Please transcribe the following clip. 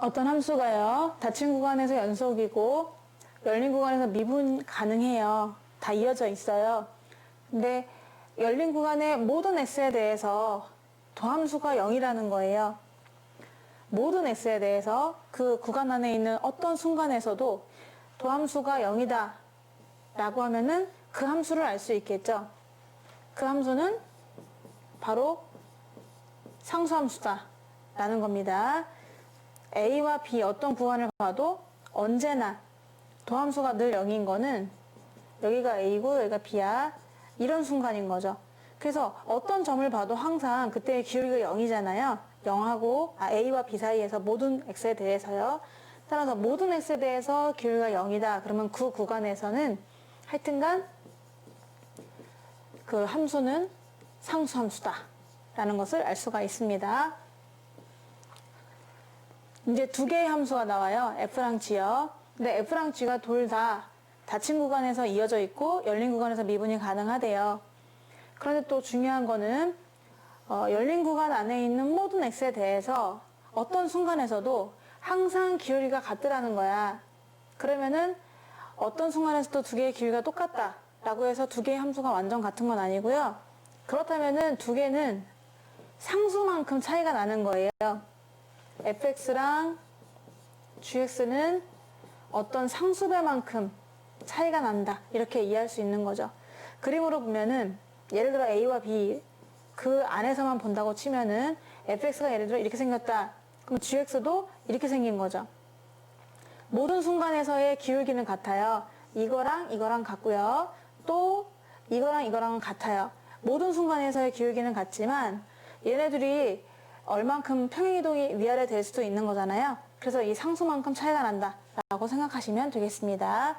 어떤 함수가요. 닫힌 구간에서 연속이고 열린 구간에서 미분 가능해요. 다 이어져 있어요. 근데 열린 구간의 모든 x에 대해서 도함수가 0이라는 거예요. 모든 x에 대해서 그 구간 안에 있는 어떤 순간에서도 도함수가 0이다 라고 하면은 그 함수를 알 수 있겠죠. 그 함수는 바로 상수함수다 라는 겁니다. A와 B 어떤 구간을 봐도 언제나 도함수가 늘 0인 거는 여기가 A고 여기가 B야 이런 순간인 거죠. 그래서 어떤 점을 봐도 항상 그때의 기울기가 0이잖아요. 0하고 아, A와 B 사이에서 모든 X에 대해서요. 따라서 모든 X에 대해서 기울기가 0이다. 그러면 그 구간에서는 하여튼간 그 함수는 상수함수다. 라는 것을 알 수가 있습니다. 이제 두 개의 함수가 나와요. F랑 G요. 근데 F랑 G가 둘 다 닫힌 구간에서 이어져 있고 열린 구간에서 미분이 가능하대요. 그런데 또 중요한 거는 어, 열린 구간 안에 있는 모든 x에 대해서 어떤 순간에서도 항상 기울기가 같더라는 거야. 그러면은 어떤 순간에서도 두 개의 기울기가 똑같다 라고 해서 두 개의 함수가 완전 같은 건 아니고요. 그렇다면은 두 개는 상수만큼 차이가 나는 거예요. Fx랑 gx는 어떤 상수배만큼 차이가 난다. 이렇게 이해할 수 있는 거죠. 그림으로 보면은 예를 들어 a와 b 그 안에서만 본다고 치면은 fx가 예를 들어 이렇게 생겼다. 그럼 gx도 이렇게 생긴 거죠. 모든 순간에서의 기울기는 같아요. 이거랑 이거랑 같고요. 또 이거랑 이거랑은 같아요. 모든 순간에서의 기울기는 같지만 얘네들이 얼만큼 평행이동이 위아래 될 수도 있는 거잖아요. 그래서 이 상수만큼 차이가 난다라고 생각하시면 되겠습니다.